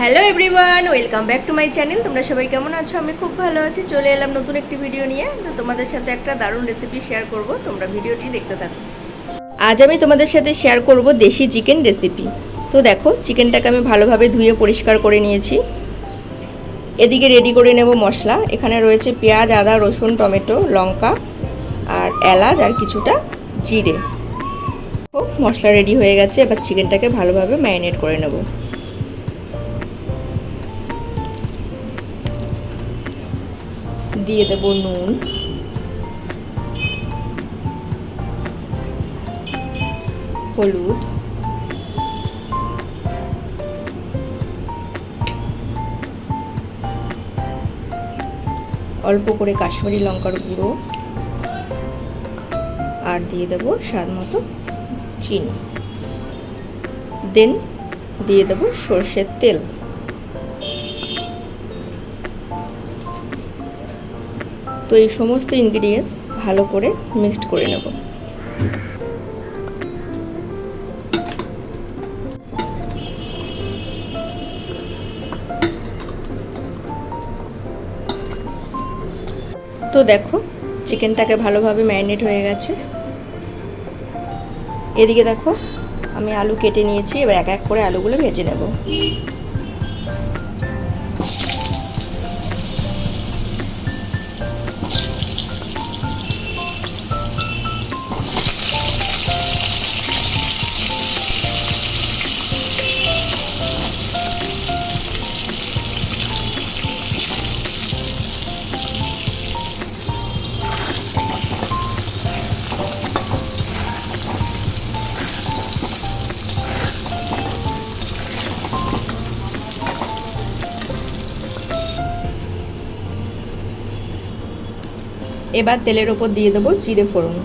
Hello everyone welcome back to my channel তোমরা সবাই কেমন আছো? আমি খুব ভালো আছি। চলে এলাম নতুন একটি ভিডিও নিয়ে। তো তোমাদের সাথে একটা দারুণ রেসিপি শেয়ার করব। তোমরা ভিডিওটি দেখতে থাকো। আজ আমি তোমাদের সাথে শেয়ার করব দেশি চিকেন রেসিপি তো দেখো চিকেনটাকে আমি ভালোভাবে ধুয়ে পরিষ্কার করে নিয়েছি। এদিকে রেডি করে নেব মশলা। এখানে রয়েছে পেঁয়াজ, আদা, রসুন, টমেটো, লঙ্কা আর এলাচ আর কিছুটা জিরে। মশলা রেডি হয়ে গেছে। এবার চিকেনটাকে ভালোভাবে ম্যারিনেট করে নেব। দিয়ে দেব নুন। হলুদ। অল্প করে কাশ্মীরি লঙ্কার গুঁড়ো। আর দিয়ে দেব স্বাদ মতো চিনি। দেন দিয়ে দেব সর্ষের তেল। তো এই সমস্ত ইনগ্রিডিয়েন্টস ভালো করে মিক্সড করে নেব। তো দেখো চিকেনটাকে ভালোভাবে ম্যারিনেট হয়ে গেছে। এদিকে দেখো, আমি আলু কেটে নিয়েছি, এবার এক এক করে আলুগুলো ভেজে নেব। এবার তেলের ওপর দিয়ে দেবো জিরে ফোড়ন।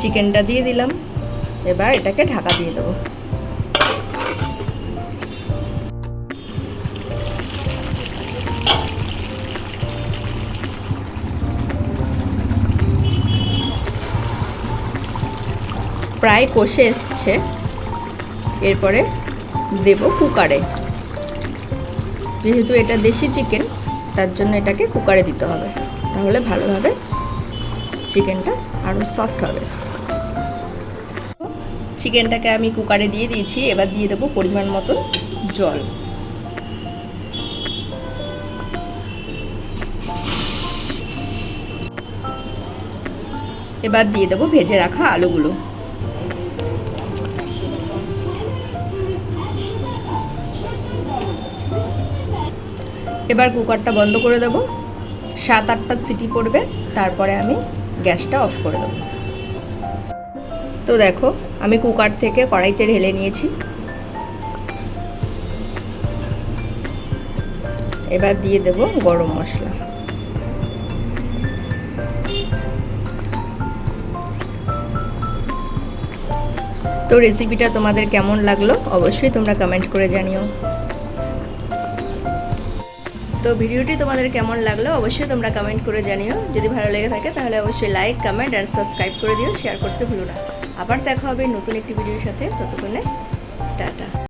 চিকেনটা দিয়ে দিলাম। এবার এটাকে ঢাকা দিয়ে দেবো। প্রায় কষে এসছে। এরপরে দেব কুকারে। যেহেতু এটা দেশি চিকেন, তার জন্য এটাকে কুকারে দিতে হবে। তাহলে ভালোভাবে চিকেনটা আরও সফট হবে। চিকেনটাকে আমি কুকারে দিয়ে দিয়েছি, এবার দিয়ে দেবো পরিমাণ মতো জল। এবার দিয়ে দেবো ভেজে রাখা আলুগুলো। এবার কুকারটা বন্ধ করে দেব। সাত আটটা সিটি পড়বে, তারপরে আমি গ্যাসটা অফ করে দেবো। তো দেখো, আমি কুকার থেকে কড়াইতে ঢেলে নিয়েছি। এবার দিয়ে দেব গরম মশলা। তো রেসিপিটা তোমাদের কেমন লাগল অবশ্যই তোমরা কমেন্ট করে জানিও। তো ভিডিওটি তোমাদের কেমন লাগল অবশ্যই তোমরা কমেন্ট করে জানিও। যদি ভালো লেগে থাকে তাহলে অবশ্যই লাইক কমেন্ট অ্যান্ড সাবস্ক্রাইব করে দিও। শেয়ার করতে ভুলো না। আবার দেখা হবে নতুন একটি ভিডিওর সাথে। ততক্ষণে টাটা।